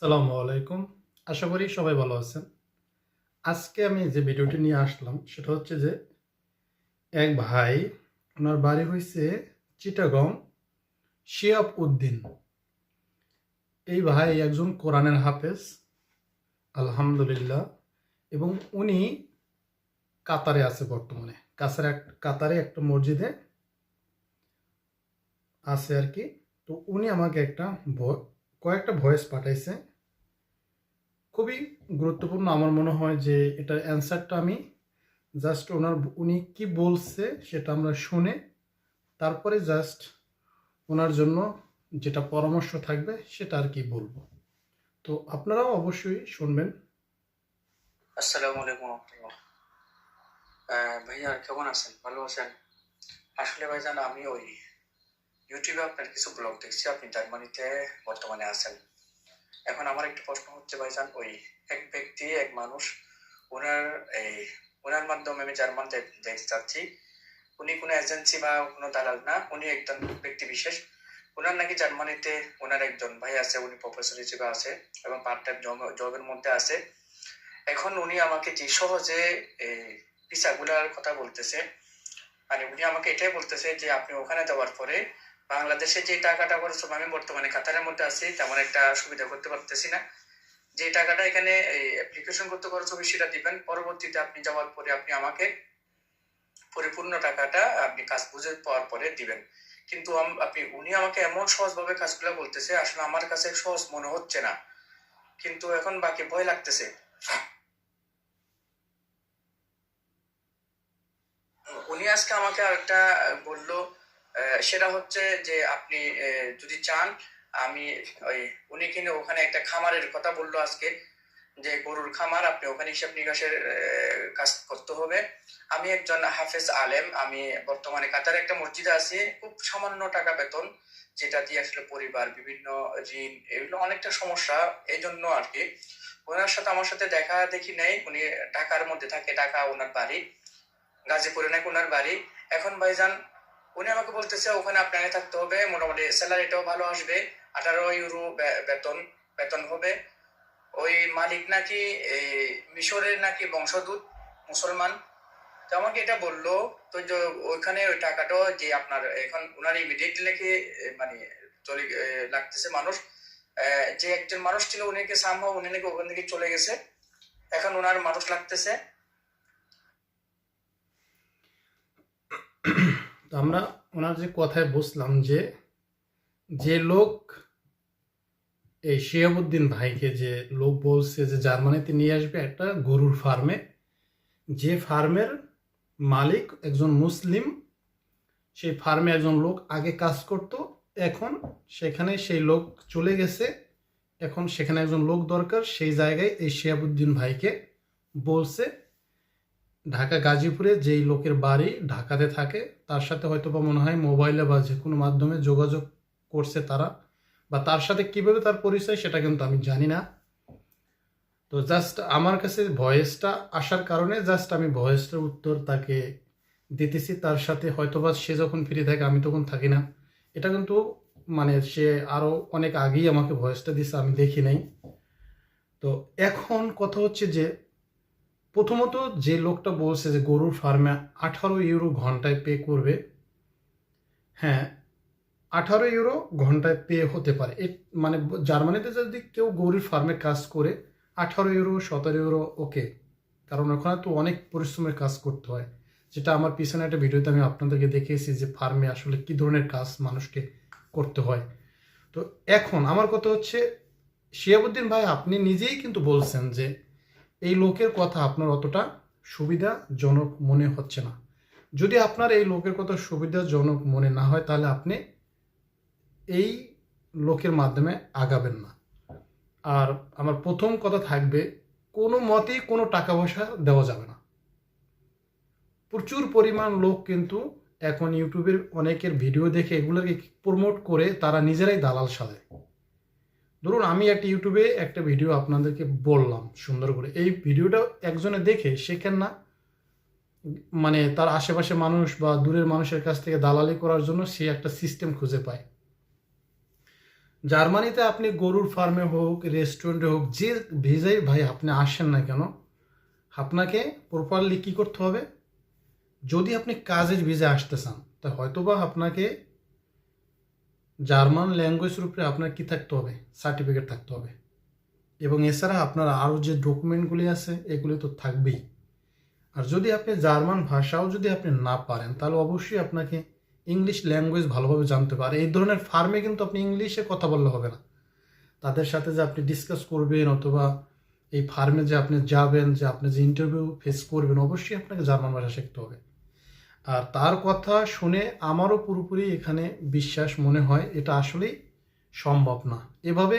সালামু আলাইকুম। আশা করি সবাই ভালো আছেন। আজকে আমি যে ভিডিওটি নিয়ে আসলাম, সেটা হচ্ছে যে এক ভাই, ওনার বাড়ি হয়েছে চিটাগং, শিয়াব উদ্দিন। এই ভাই একজন কোরআনের হাফেজ, আলহামদুলিল্লাহ, এবং উনি কাতারে আছে বর্তমানে। এক, কাতারে একটা মসজিদে আছে আর কি। তো উনি আমাকে একটা কয়েকটা ভয়েস পাঠাইছে। খুবই গুরুত্বপূর্ণ আমার মনে হয় যে এটার অ্যান্সারটা আমি জাস্ট ওনার উনি কি বলছে সেটা আমরা শুনে তারপরে জাস্ট ওনার জন্য যেটা পরামর্শ থাকবে সেটা আর কি বলব। তো আপনারাও অবশ্যই শুনবেন। আসসালামু আলাইকুম ভাইয়া, কেমন আছেন? ভালো আছেন? আসলে ভাইজান, আমি ওই ইউটিউবে আপনার কিছু ব্লগ দেখছি। আপনি জার্মানিতে বর্তমানে আছেন। এখন আমার একটা প্রশ্ন হচ্ছে ভাইজান, ওই এক ব্যক্তি, এক মানুষ, ওনার এই, ওনার মাধ্যমে আমি জার্মান চাচ্ছি, উনি কোনো এজেন্সি বা কোনো দালাল না, উনি একজন ব্যক্তি বিশেষ। ওনার নাকি জার্মানিতে ওনার একজন ভাই আছে, উনি প্রফেসর হিসেবে আছে এবং পার্ট টাইম জবের মধ্যে আছে। এখন উনি আমাকে যে সহজে ভিসাগুলার কথা বলতেছে মানে উনি আমাকে এটাই বলতেছে যে আপনি ওখানে যাওয়ার পরে বাংলাদেশে যে টাকাটা খরচ আমি বর্তমানে কাতারের মধ্যে আছি, তেমন একটা সুবিধা করতে পারতেছি না। যে টাকাটা এখানে অ্যাপ্লিকেশন করতে খরচ হবে সেটা দিবেন, পরবর্তীতে আপনি যাওয়ার পরে আপনি আমাকে পরিপূর্ণ টাকাটা আপনি কাজ বুঝে পাওয়ার পরে দিবেন। কিন্তু আপনি, উনি আমাকে এমন সহজভাবে কাজগুলো বলতেছে, আসলে আমার কাছে সহজ মনে হচ্ছে না। কিন্তু এখন বাকি ভয় লাগতেছে। উনি আজকে আমাকে আরেকটা বলল সেটা হচ্ছে যে আপনি যদি চান, আমি ওই, উনি কিনে ওখানে একটা খামারের কথা বলল আজকে, যে গরুর খামার, আপনি ওখানে হিসাব নিকাশের কাজ করতে হবে। আমি একজন হাফেজ আলেম, আমি বর্তমানে কাতারে একটা মসজিদে আছি, খুব সামান্য টাকা বেতন, যেটা দিয়ে আসলে পরিবার, বিভিন্ন ঋণ, এগুলো অনেকটা সমস্যা এই জন্য আর কি। ওনার সাথে আমার সাথে দেখা দেখি নেই, উনি ঢাকার মধ্যে থাকে, ঢাকা ওনার বাড়ি, গাজীপুরে নাকি ওনার বাড়ি। এখন ভাইজান উনি আমাকে বলতেছে ওখানে আপনাকে থাকতে হবে মোটামুটি স্যালারিটাও ভালো আসবে আঠারো ইউরো বেতন বেতন হবে। ওই মালিক নাকি এই মিশরের নাকি বংশদূত মুসলমান। তো আমাকে এটা বলল তো ওইখানে ওই টাকাটা যে আপনার এখন ওনার ইমিডিয়েট এ, মানে চলে লাগতেছে মানুষ যে একজন মানুষ ছিল উনিকে সামহ উনি নাকি ওখান থেকে চলে গেছে। এখন ওনার মানুষ লাগতেছে। তো আমরা ওনার যে কথায় বুঝলাম যে যে লোক এই শিয়াবুদ্দিন ভাইকে যে লোক বলছে যে জার্মানিতে নিয়ে আসবে একটা গরুর ফার্মে, যে ফার্মের মালিক একজন মুসলিম, সেই ফার্মে একজন লোক আগে কাজ করত, এখন সেখানে সেই লোক চলে গেছে, এখন সেখানে একজন লোক দরকার, সেই জায়গায় এই শিয়াবুদ্দিন ভাইকে বলছে। ঢাকা গাজীপুরে যেই লোকের বাড়ি ঢাকাতে থাকে, তার সাথে হয়তো বা মনে হয় মোবাইলে বা যে কোনো মাধ্যমে যোগাযোগ করছে তারা, বা তার সাথে কীভাবে তার পরিচয় সেটা কিন্তু আমি জানি না। তো জাস্ট আমার কাছে ভয়েসটা আসার কারণে জাস্ট আমি ভয়েসটার উত্তর তাকে দিতেছি, তার সাথে হয়তোবা সে যখন ফ্রি থাকে, আমি তখন থাকি না। এটা কিন্তু মানে সে আরও অনেক আগেই আমাকে ভয়েসটা দিছে, আমি দেখি নাই। তো এখন কথা হচ্ছে যে প্রথমত যে লোকটা বলছে যে গরুর ফার্মে আঠারো ইউরো ঘন্টায় পে করবে হ্যাঁ আঠারো ইউরো ঘন্টায় পে হতে পারে। মানে জার্মানিতে যদি কেউ গরুর ফার্মে কাজ করে, আঠারো ইউরো, সতেরো ইউরো, ওকে। কারণ ওখানে তো অনেক পরিশ্রমের কাজ করতে হয়। যেটা আমার পিছনে একটা ভিডিওতে আমি আপনাদেরকে দেখিয়েছি যে ফার্মে আসলে কি ধরনের কাজ মানুষকে করতে হয়। তো এখন আমার কথা হচ্ছে, শিয়াবুদ্দিন ভাই আপনি নিজেই কিন্তু বলছেন যে এই লোকের কথা আপনার অতটা সুবিধাজনক মনে হচ্ছে না। যদি আপনার এই লোকের কথা সুবিধাজনক মনে না হয়, তাহলে আপনি এই লোকের মাধ্যমে আগাবেন না। আর আমার প্রথম কথা থাকবে, কোনো মতেই কোনো টাকা পয়সা দেওয়া যাবে না। প্রচুর পরিমাণ লোক কিন্তু এখন ইউটিউবের অনেকের ভিডিও দেখে এগুলোকে প্রমোট করে তারা নিজেরাই দালাল সাজে ধরুন আমি একটা ইউটিউবে একটা ভিডিও আপনাদেরকে বললাম সুন্দর করে। এই ভিডিওটা একজনে দেখে শেখেন না। মানে তার আশেপাশে মানুষ বা দূরের মানুষের কাছ থেকে দালালি করার জন্য সে একটা সিস্টেম খুঁজে পায়। জার্মানিতে আপনি গরুর ফার্মে হোক রেস্টুরেন্টে হোক, যে ভিজাই ভাই আপনি আসেন না কেন, আপনাকে প্রপারলি কী করতে হবে? যদি আপনি কাজের ভিজে আসতে চান, তা হয়তোবা আপনাকে জার্মান ল্যাঙ্গুয়েজের উপরে আপনার কি থাকতে হবে? সার্টিফিকেট থাকতে হবে। এবং এছাড়া আপনার আরও যে ডকুমেন্টগুলি আছে, এগুলি তো থাকবেই। আর যদি আপনি জার্মান ভাষাও যদি আপনি না পারেন, তাহলে অবশ্যই আপনাকে ইংলিশ ল্যাঙ্গুয়েজ ভালোভাবে জানতে পারে এই ধরনের ফার্মে কিন্তু আপনি ইংলিশে কথা বললে হবে না। তাদের সাথে যে আপনি ডিসকাস করবেন অথবা এই ফার্মে যে আপনি যাবেন, যে আপনি যে ইন্টারভিউ ফেস করবেন, অবশ্যই আপনাকে জার্মান ভাষা শিখতে হবে। আর তার কথা শুনে আমারও পুরোপুরি এখানে বিশ্বাস মনে হয়, এটা আসলেই সম্ভব না। এভাবে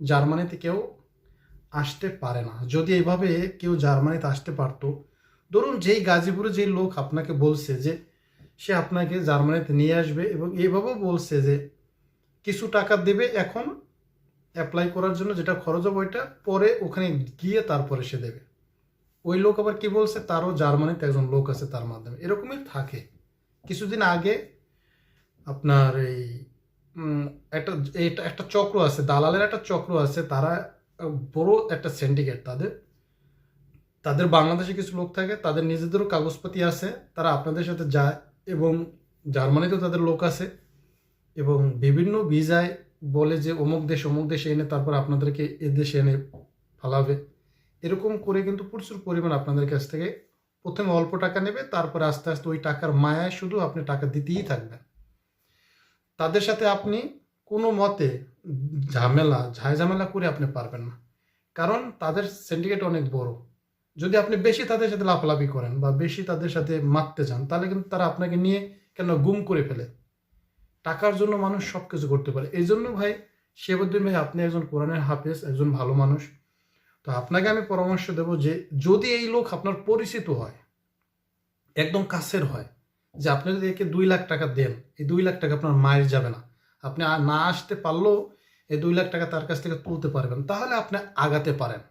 জার্মানিতে কেউ আসতে পারে না। যদি এভাবে কেউ জার্মানিতে আসতে পারতো, ধরুন যেই গাজীপুরে যেই লোক আপনাকে বলছে যে সে আপনাকে জার্মানিতে নিয়ে আসবে এবং এইভাবেও বলছে যে কিছু টাকা দেবে এখন অ্যাপ্লাই করার জন্য যেটা খরচ হবে ওইটা পরে ওখানে গিয়ে তারপরে সে দেবে। ওই লোক আবার কি বলছে? তারও জার্মানিতে একজন লোক আছে তার মাধ্যমে। এরকমই থাকে। কিছুদিন আগে আপনার এই একটা একটা চক্র আছে, দালালের একটা চক্র আছে, তারা বড় একটা সিন্ডিকেট তাদের। তাদের বাংলাদেশে কিছু লোক থাকে, তাদের নিজেদেরও কাগজপাতি আছে, তারা আপনাদের সাথে যায় এবং জার্মানিতেও তাদের লোক আছে এবং বিভিন্ন ভিসায় বলে যে অমুক দেশ, অমুক দেশে এনে তারপর আপনাদেরকে এ দেশে এনে ফালাবে। এরকম করে কিন্তু প্রচুর পরিমাণ আপনাদের কাছ থেকে প্রথমে অল্প টাকা নেবে, তারপরে আস্তে আস্তে ওই টাকার মায়ায় শুধু আপনি টাকা দিতেই থাকবেন। তাদের সাথে আপনি কোনো মতে ঝামেলা ঝামেলা করে আপনি পারবেন না। কারণ তাদের সিন্ডিকেট অনেক বড়। যদি আপনি বেশি তাদের সাথে লাফালাফি করেন বা বেশি তাদের সাথে মারতে চান তাহলে কিন্তু তারা আপনাকে নিয়ে কেন গুম করে ফেলে? টাকার জন্য মানুষ সব কিছু করতে পারে। এই জন্য ভাই সে শেবুদ্দিন ভাই, আপনি একজন কোরআনের হাফেজ, একজন ভালো মানুষ। তো আপনাকে আমি পরামর্শ দেব যে যদি এই লোক আপনার পরিচিত হয়, একদম কাছের হয়, যে আপনি যদি একে দুই লাখ টাকা দেন, এই দুই লাখ টাকা আপনার মায়ের যাবে না, আপনি না আসতে পারলেও এই দুই লাখ টাকা তার কাছ থেকে তুলতে পারবেন, তাহলে আপনি আগাতে পারেন।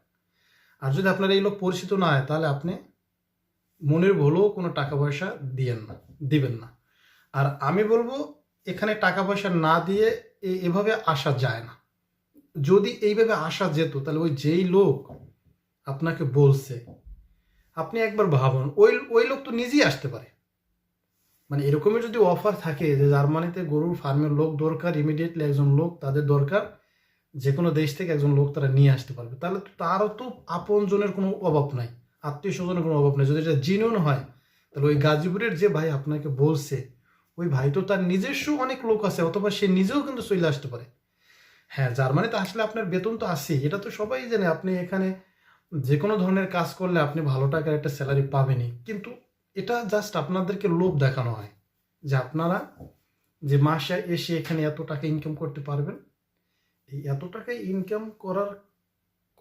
আর যদি আপনার এই লোক পরিচিত না হয়, তাহলে আপনি মনের ভুলেও কোনো টাকা পয়সা দিয়েন না, দিবেন না। আর আমি বলব, এখানে টাকা পয়সা না দিয়ে এভাবে আসা যায় না। যদি এইভাবে আসা যেত, তাহলে ওই যেই লোক আপনাকে বলছে, আপনি একবার ভাবুন, ওই ওই লোক তো নিজেই আসতে পারে। মানে এরকমই যদি অফার থাকে যে জার্মানিতে গরুর ফার্মের লোক দরকার ইমিডিয়েটলি একজন লোক তাদের দরকার যে কোনো দেশ থেকে একজন লোক তারা নিয়ে আসতে পারবে। তাহলে তারও তো আপনজনের কোনো অভাব নাই আত্মীয় স্বজনের কোনো অভাব নাই। যদি এটা জিনুন হয়, তাহলে ওই গাজীপুরের যে ভাই আপনাকে বলছে, ওই ভাই তো তার নিজস্ব অনেক লোক আছে, অথবা সে নিজেও কিন্তু চলে আসতে পারে। হ্যাঁ জার্মানিতে আসলে আপনার বেতন তো আছেই। এটা তো সবাই জানে। আপনি এখানে যে কোনো ধরনের কাজ করলে আপনি ভালো টাকার একটা স্যালারি পাবেনই। কিন্তু এটা জাস্ট আপনাদেরকে লোভ দেখানো হয় যে আপনারা যে মাসে এসে এখানে এত টাকা ইনকাম করতে পারবেন, এই এত টাকা ইনকাম করার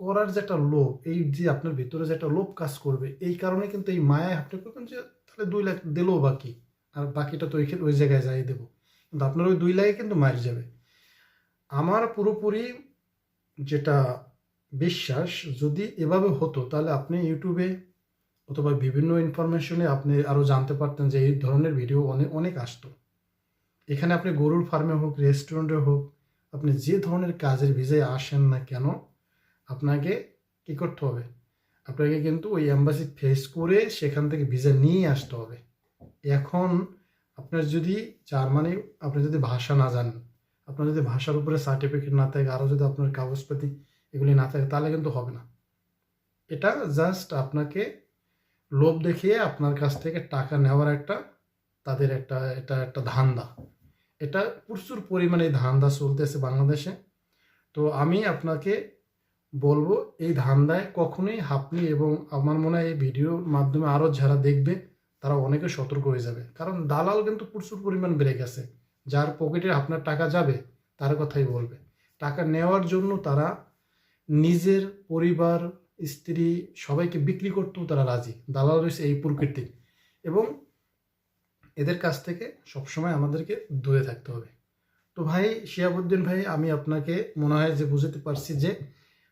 করার যে একটা লোভ, এই যে আপনার ভিতরে যে একটা লোভ কাজ করবে, এই কারণে কিন্তু এই মায়ায় আপনি করবেন যে তাহলে দুই লাখ দিলেও বাকি। আর বাকিটা তো ওই জায়গায় যাই দেবো। কিন্তু আপনার ওই দুই লাখে কিন্তু মার যাবে। আমার পুরোপুরি যেটা বিশ্বাস, যদি এভাবে হতো, তাহলে আপনি ইউটিউবে অথবা বিভিন্ন ইনফরমেশনে আপনি আরও জানতে পারতেন যে এই ধরনের ভিডিও অনেক অনেক আসতো। এখানে আপনি গরুর ফার্মে হোক রেস্টুরেন্টে হোক, আপনি যে ধরনের কাজের ভিসায় আসেন না কেন, আপনাকে কি করতে হবে? আপনাকে কিন্তু ওই অ্যাম্বাসি ফেস করে সেখান থেকে ভিসা নিয়ে আসতে হবে। এখন আপনার যদি জার্মানি আপনি যদি ভাষা না জানেন আপনার যদি ভাষার উপরে সার্টিফিকেট না থাকে, আরও যদি আপনার কাগজপাতি এগুলি না থাকে, তাহলে কিন্তু হবে না। এটা জাস্ট আপনাকে লোভ দেখিয়ে আপনার কাছ থেকে টাকা নেওয়ার একটা, তাদের একটা, এটা একটা ধান্দা। এটা প্রচুর পরিমাণে ধান্দা চলতেছে বাংলাদেশে। তো আমি আপনাকে বলব, এই ধান্দায় কখনোই আপনি এবং আমার মনে হয় এই ভিডিওর মাধ্যমে আরও যারা দেখবে, তারা অনেকে সতর্ক হয়ে যাবে। কারণ দালাল কিন্তু প্রচুর পরিমাণ বেড়ে গেছে। যার পকেটে আপনার টাকা যাবে, তার কথাই বলবে। টাকা নেওয়ার জন্য তারা নিজের পরিবার, স্ত্রী সবাইকে বিক্রি করতেও তারা রাজি। দালাল রয়েছে এই প্রকৃতির এবং এদের কাছ থেকে সবসময় আমাদেরকে দূরে থাকতে হবে। তো ভাই, শিয়াবুদ্দিন ভাই, আমি আপনাকে মনে হয় যে বুঝতে পারছি যে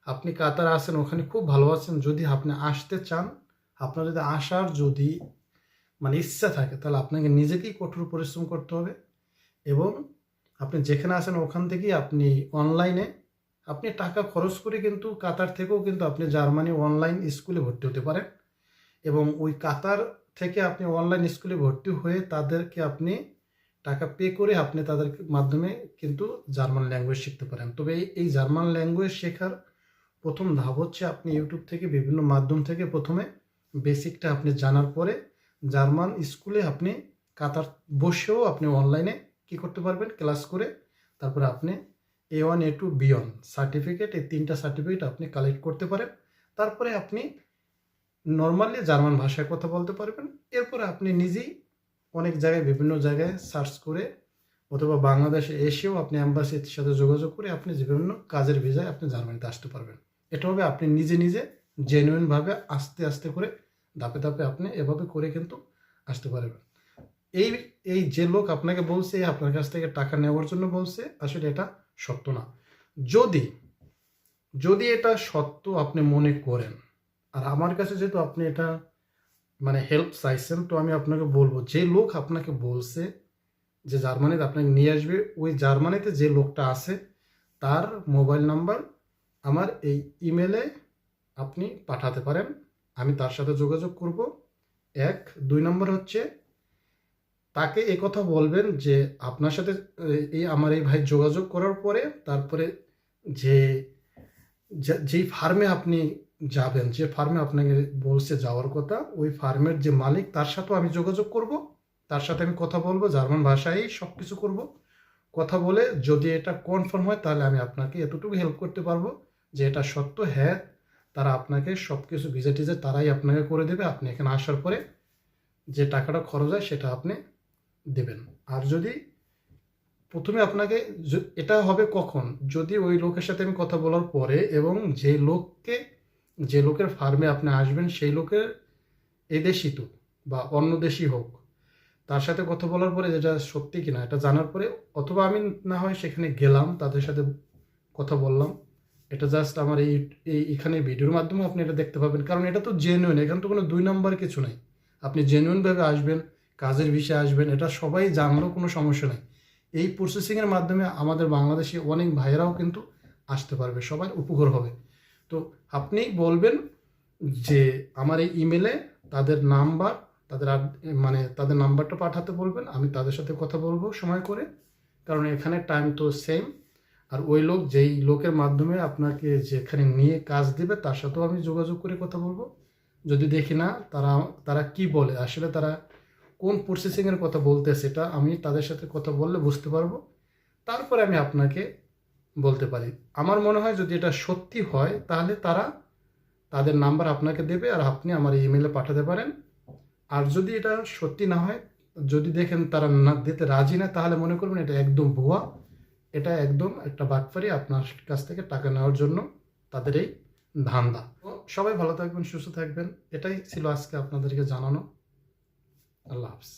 আপনি কাতার আছেন, ওখানে খুব ভালো আছেন। যদি আপনি আসতে চান, আপনার যদি আসার যদি মানে ইচ্ছা থাকে, তাহলে আপনাকে নিজেকেই কঠোর পরিশ্রম করতে হবে। এবং আপনি যেখানে আসেন ওখান থেকেই আপনি অনলাইনে আপনি টাকা খরচ করে কিন্তু কাতার থেকেও কিন্তু আপনি জার্মানি অনলাইন স্কুলে ভর্তি হতে পারেন এবং ওই কাতার থেকে আপনি অনলাইন স্কুলে ভর্তি হয়ে তাদেরকে আপনি টাকা পে করে আপনি তাদের মাধ্যমে কিন্তু জার্মান ল্যাঙ্গুয়েজ শিখতে পারেন। তবে এই- এই জার্মান ল্যাঙ্গুয়েজ শেখার প্রথম ধাপ হচ্ছে আপনি ইউটিউব থেকে বিভিন্ন মাধ্যম থেকে প্রথমে বেসিকটা আপনি জানার পরে জার্মান স্কুলে আপনি কাতার বসেও আপনি অনলাইনে কি করতে পারবেন? ক্লাস করে তারপরে আপনি A one A two B one certificate এই তিনটা সার্টিফিকেট আপনি কালেক্ট করতে পারেন। তারপরে আপনি নর্মালি জার্মান ভাষায় কথা বলতে পারবেন। এরপরে আপনি নিজেই অনেক জায়গায়, বিভিন্ন জায়গায় সার্চ করে অথবা বাংলাদেশে এসেও আপনি অ্যাম্বাসির সাথে যোগাযোগ করে আপনি বিভিন্ন কাজের ভিসায় আপনি জার্মানিতে আসতে পারবেন। এটা হবে আপনি নিজে নিজে জেনুইনভাবে আস্তে আস্তে করে ধাপে ধাপে আপনি এভাবে করে কিন্তু আসতে পারবেন। এই এই যে লোক আপনাকে বলছে, আপনার কাছ থেকে টাকা নেওয়ার জন্য বলছে, আসলে এটা সত্য না। যদি যদি এটা সত্য আপনি মনে করেন, আর আমার কাছে যেহেতু আপনি এটা মানে হেল্প চাইছেন, তো আমি আপনাকে বলব, যে লোক আপনাকে বলছে, যে জার্মানিতে আপনাকে নিয়ে আসবে, ওই জার্মানিতে যে লোকটা আছে, তার মোবাইল নাম্বার আমার এই ইমেলে আপনি পাঠাতে পারেন। আমি তার সাথে যোগাযোগ করব। এক, দুই নম্বর হচ্ছে তাকে এই কথা বলবেন যে আপনার সাথে এই আমার এই ভাই যোগাযোগ করার পরে তারপরে যে যেই ফার্মে আপনি যাবেন, যে ফার্মে আপনাকে বলছে যাওয়ার কথা, ওই ফার্মের যে মালিক তার সাথেও আমি যোগাযোগ করব। তার সাথে আমি কথা বলব, জার্মান ভাষায় সব কিছু করব। কথা বলে যদি এটা কনফার্ম হয় তাহলে আমি আপনাকে এতটুকু হেল্প করতে পারব যে এটা সত্য হ্যাঁ তারা আপনাকে সব কিছু ভিজা টিজা তারাই আপনাকে করে দেবে। আপনি এখানে আসার পরে যে টাকাটা খরচ হয় সেটা আপনি দেবেন। আর যদি প্রথমে আপনাকে এটা হবে কখন? যদি ওই লোকের সাথে আমি কথা বলার পরে এবং যে লোককে, যে লোকের ফার্মে আপনি আসবেন, সেই লোকের এদেশই তো বা অন্য দেশই হোক, তার সাথে কথা বলার পরে যেটা সত্যি কিনা এটা জানার পরে, অথবা আমি না হয় সেখানে গেলাম, তাদের সাথে কথা বললাম, এটা জাস্ট আমার এই এই, এখানে ভিডিওর মাধ্যমে আপনি এটা দেখতে পাবেন। কারণ এটা তো জেনুইন এখানে তো কোনো দুই নম্বর কিছু নাই। আপনি জেনুইনভাবে আসবেন কাজের বিষয়ে আসবেন, এটা সবাই জানলেও কোনো সমস্যা নেই। এই প্রসেসিংয়ের মাধ্যমে আমাদের বাংলাদেশে অনেক ভাইয়েরাও কিন্তু আসতে পারবে, সবার উপকার হবে। তো আপনি বলবেন যে আমার এই ইমেলে তাদের নাম্বার তাদের মানে তাদের নাম্বারটা পাঠাতে বলবেন, আমি তাদের সাথে কথা বলব সময় করে, কারণ এখানে টাইম তো সেম আর ওই লোক যেই লোকের মাধ্যমে আপনাকে যেখানে নিয়ে কাজ দেবে, তার সাথেও আমি যোগাযোগ করে কথা বলব। যদি দেখি না, তারা তারা কি বলে? আসলে তারা কোন প্রসেসিংয়ের কথা বলতে সেটা আমি তাদের সাথে কথা বললে বুঝতে পারব। তারপরে আমি আপনাকে বলতে পারি। আমার মনে হয় যদি এটা সত্যি হয়, তাহলে তারা তাদের নাম্বার আপনাকে দেবে আর আপনি আমার ইমেলে পাঠাতে পারেন। আর যদি এটা সত্যি না হয়, যদি দেখেন তারা না দিতে রাজি না, তাহলে মনে করবেন এটা একদম ভুয়া। এটা একদম একটা বাটফারি আপনার কাছ থেকে টাকা নেওয়ার জন্য তাদের এই ধান্দা। সবাই ভালো থাকবেন, সুস্থ থাকবেন। এটাই ছিল আজকে আপনাদেরকে জানানো। আল্লাহ হাফিজ